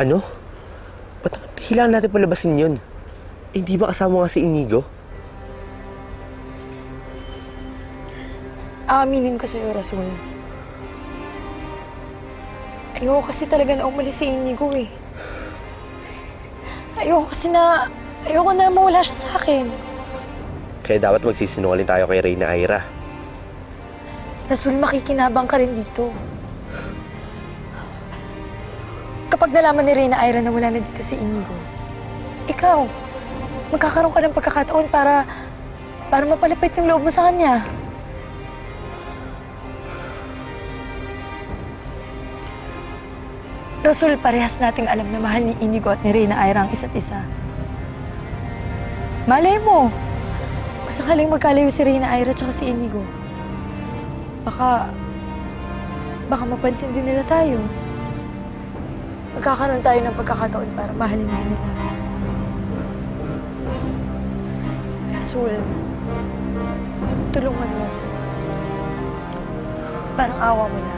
Ano? Ba't kailangan natin palabasin yun? Eh, hindi ba kasama nga si Inigo? Aaminin ko sa'yo, Rasul. Ayoko kasi talaga na umalis si Inigo eh. Ayoko kasi na... Ayoko na mawala siya sa akin. Kaya dapat magsisinungaling tayo kay Reyna Ira. Rasul, makikinabang ka rin dito. Kapag nalaman ni Reyna Ira na wala na dito si Inigo, ikaw, magkakaroon ka ng pagkakataon para... para mapalapit yung loob mo sa kanya. Rasul, parehas nating alam na mahal ni Inigo at ni Reyna Ira ang isa't isa. Malay mo, kung sakaling magkalayo si Reyna Ira at si Inigo, baka, baka mapansin din nila tayo. Magkakaroon tayo ng pagkakataon para mahalin din nila. Rasul, tulungan mo. Parang awa mo na.